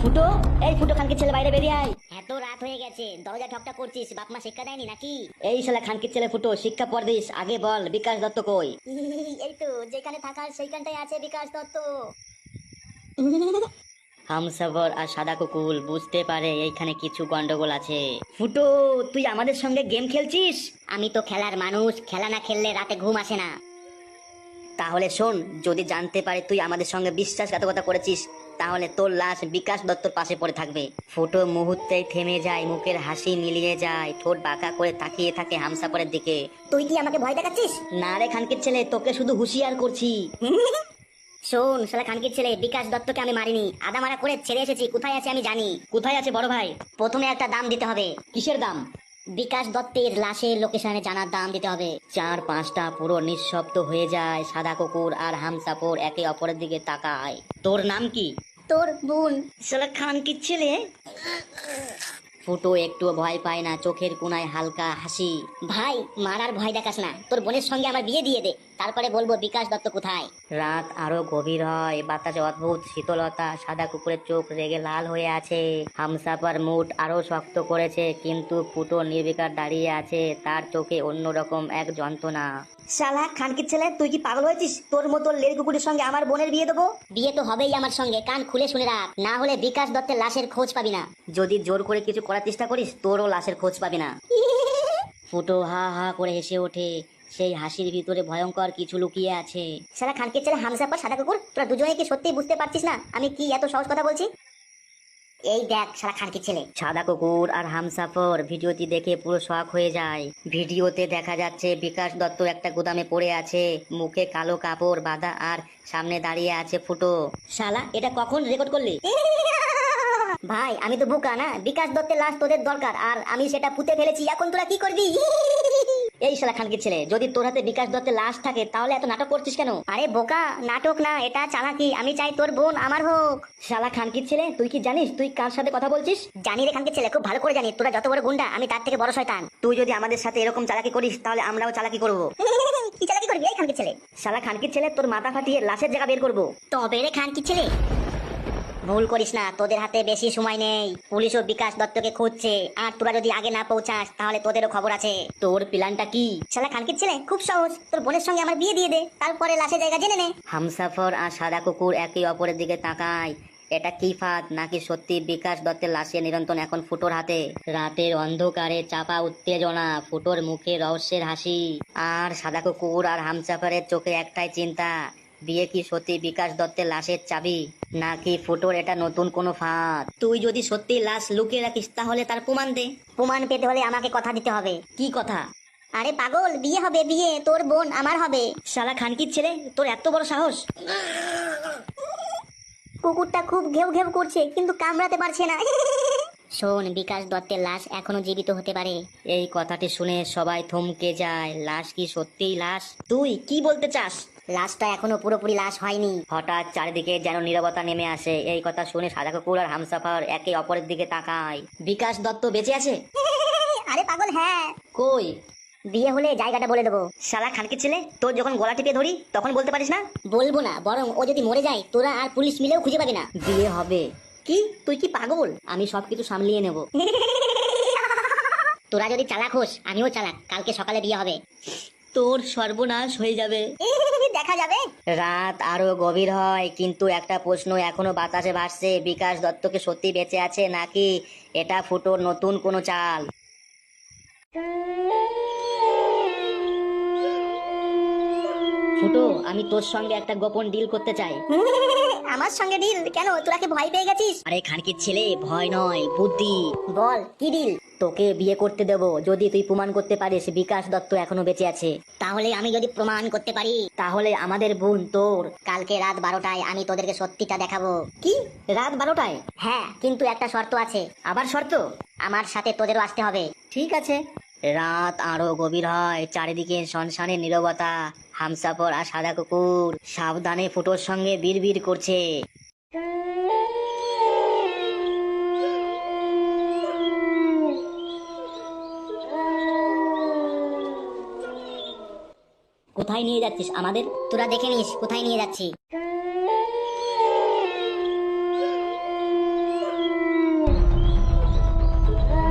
ছেলে বাইরে বেরিয়ে আয়। এত রাত হয়ে গেছে দরজা ঠকটা করছিস বাপ মা শিক্ষা দেয়নি নাকি? এই শালা খানকির ছেলে ফুটো শিক্ষা পর দিস আগে বল বিকাশ দত্ত কই? এই তো যেখানে থাকার সেইখানটাই আছে বিকাশ দত্ত। হামসাফর আর সাদা কুকুল বুঝতে পারে এইখানে কিছু গন্ডগোল আছে। ফুটো তুই আমাদের সঙ্গে গেম খেলছিস? আমি তো খেলার মানুষ খেলা না খেললে রাতে ঘুম আসে না। তাহলে শোন যদি জানতে পারে তুই আমাদের সঙ্গে বিশ্বাসঘাতকতা করেছিস তাহলে তোর লাশ বিকাশ দত্তর পাশে পড়ে থাকবে। ফুটো মুহূর্তেই থেমে যায় মুখের হাসি মিলিয়ে যায় ঠোঁট বাঁকা করে তাকিয়ে থাকে হামসাফরের দিকে। তুই কি আমাকে ভয় দেখাচ্ছিস? না রে খানকির ছেলে তোকে শুধু হুঁশিয়ার করছি। শোন শালা খানকির ছেলে বিকাশ দত্তকে আমি মারিনি। আদা মারা করে ছেড়ে এসেছি কোথায় আছে আমি জানি। কোথায় আছে বড় ভাই? প্রথমে একটা দাম দিতে হবে। কিসের দাম? বিকাশ দত্তের লাশের লোকেশনে জানার দাম দিতে হবে। চার পাঁচটা পুরো নিঃশব্দ হয়ে যায় সাদা কুকুর আর হামসাপুর একে অপরের দিকে তাকায়। তোর নাম কি? তোর বোন। শালা খান কি ছেলে? ফুটো একটু ভয় পায় না, চোখের কোনায় হালকা হাসি। ভাই, মারার ভয় দেখাস না। তোর বোনের সঙ্গে আমার বিয়ে দিয়ে দে। তারপরে বলব বিকাশ দত্ত কোথায়? রাত আরও গভীর হয়। বাতাসে অদ্ভুত শীতলতা সাদা কুকুরের চোখ রেগে লাল হয়ে আছে। হামসাপার মুড আরও শক্ত করেছে কিন্তু ফুটো নির্বিকার দাঁড়িয়ে আছে। তার চোখে অন্যরকম এক যন্ত্রণা। শালা খানকির ছেলে তুই কি পাগল হয়েছিস? তোর মতো লের কুকুরের সঙ্গে আমার বোনের বিয়ে দেবো? বিয়ে তো হবেই আমার সঙ্গে কান খুলে শুনে রাখ। না হলে বিকাশ দত্তের লাশের খোঁজ পাবি না। যদি জোর করে কিছু করার চেষ্টা করিস তোরও লাশের খোঁজ পাবি না। ফুটো হা হা করে হেসে ওঠে। সেই হাসির ভিতরে ভয়ঙ্কর কিছু লুকিয়ে আছে। সারা খানকে ছেলে হামসাপা সাদা কুকুর তোরা দুজনে কি সত্যি বুঝতে পারছিস না? আমি কি এত সহজ কথা বলছি? এই দেখ সারা খানকে ছেলে। সাদা কুকুর আর হামসাফর ভিডিওটি দেখে পুরো শখ হয়ে যায়। ভিডিওতে দেখা যাচ্ছে বিকাশ দত্ত একটা গুদামে পড়ে আছে। মুখে কালো কাপড় বাঁধা আর সামনে দাঁড়িয়ে আছে ফুটো। শালা এটা কখন রেকর্ড করলি? ভাই আমি তো বুকা না? বিকাশ দত্তের লাশ তোদের দরকার আর আমি সেটা পুঁতে ফেলেছি। এখন তোরা কি করবি? এই শালা খানকির ছেলে যদি তোর হাতে বিকাশ দত্তের লাশ থাকে তাহলে এত নাটক করছিস কেন? আরে বোকা নাটক না এটা চালাকি। আমি চাই তোর বোন আমার হোক। শালা খানকির ছেলে তুই কি জানিস? তুই কার সাথে কথা বলছিস? জানি রে খানকে ছেলে খুব ভালো করে জানি। তোরা যত বড় গুন্ডা আমি তার থেকে বড় শয়তান। তুই যদি আমাদের সাথে এরকম চালাকি করিস তাহলে আমরাও চালাকি করব। কি চালাকি করবি এই খানকে ছেলে? শালা খানকির ছেলে তোর মাথা ফাটিয়ে লাশের জায়গা বের করব। তবে রে খানকি ছেলে ভুল করিস না তোদের হাতে বেশি সময় নেই। পুলিশও বিকাশ দত্তকে খুঁজছে আর তোরা যদি আগে না পৌঁছাস তাহলে তোদেরও খবর আছে। তোর প্ল্যানটা কি? শালা খানকির ছেলে খুব সহজ। তোর বোনের সঙ্গে আমার বিয়ে দিয়ে দে তারপরে লাশের জায়গা জেনে নে। হামসাফর আর সাদা কুকুর একে অপরের দিকে তাকায়। এটা কি ফাঁদ নাকি সত্যি বিকাশ দত্তের লাশের নিরন্তন এখন ফুটোর হাতে? রাতের অন্ধকারে চাপা উত্তেজনা ফুটোর মুখে রহস্যের হাসি। আর সাদা কুকুর আর হামসাফারের চোখে একটাই চিন্তা বিয়ে কি সত্যি বিকাশ দত্তের লাশের চাবি? নাকি ফুটোর এটা নতুন কোনো ফাঁদ? তুই যদি সত্যি লাশ লুকিয়ে রাখিস তাহলে তার প্রমাণ দে। প্রমাণ পেতে হলে আমাকে কথা দিতে হবে। কি কথা? আরে পাগল বিয়ে হবে বিয়ে। তোর বোন আমার হবে। শালা খানকির ছেলে তোর এত বড় সাহস? কুকুরটা খুব ঘেউ ঘেউ করছে কিন্তু কামড়াতে পারছে না। শোন বিকাশ দত্তের লাশ এখনও জীবিত হতে পারে। এই কথাটি শুনে সবাই থমকে যায়। লাশ কি সত্যিই লাশ? তুই কি বলতে চাস? লাশটা এখনও পুরোপুরি লাশ হয়নি। হঠাৎ চারিদিকে যেন নীরবতা নেমে আসে। এই কথা শুনে সাদা কুকুর আর হামসাফার একে অপরের দিকে তাকায়। বিকাশ দত্ত বেঁচে আছে? আরে পাগল হ্যাঁ। কই? বিয়ে হলে জায়গাটা বলে দেবো। শালা খানকে ছেলে তোর যখন গলা টিপে ধরি তখন বলতে পারিস না? বলব না বরং ও যদি মরে যায় তোরা আর পুলিশ মিলেও খুঁজে পাবি না। বিয়ে হবে। কি? তুই কি পাগল? আমি সবকিছু সামলিয়ে নেব। তোরা যদি চালাক হোস আমিও চালাক। কালকে সকালে বিয়ে হবে। তোর সর্বনাশ হয়ে যাবে। দেখা যাবে। রাত আরও গভীর হয় কিন্তু একটা প্রশ্ন এখনও বাতাসে ভাসছে। বিকাশ দত্তকে সত্যি বেঁচে আছে নাকি এটা ফুটোর নতুন কোনো চাল? ফুটো আমি তোর সঙ্গে একটা গোপন ডিল করতে চাই। আমার সঙ্গে ডিল কেন? তোরা কি ভয় পেয়ে গেছিস? আরে খানকির ছেলে ভয় নয় বুদ্ধি। বল কি ডিল তোকে বিয়ে করতে দেবো যদি তুই প্রমাণ করতে পারিস বিকাশ দত্ত এখনও বেঁচে আছে। তাহলে আমি যদি প্রমাণ করতে পারি? তাহলে আমাদের বোন তোর। কালকে রাত বারোটায় আমি তোদেরকে সত্যিটা দেখাবো। কি? রাত বারোটায়? হ্যাঁ কিন্তু একটা শর্ত আছে। আবার শর্ত? আমার সাথে তোদেরও আসতে হবে। ঠিক আছে। রাত আরও গভীর হয়। চারিদিকে শনশানের নীরবতা, হামসাফর আর সাদা কুকুর। সাবধানে ফুটোর সঙ্গে বিড়বিড় করছে। কোথায় নিয়ে যাচ্ছিস আমাদের? তোরা দেখে নিস কোথায় নিয়ে যাচ্ছি।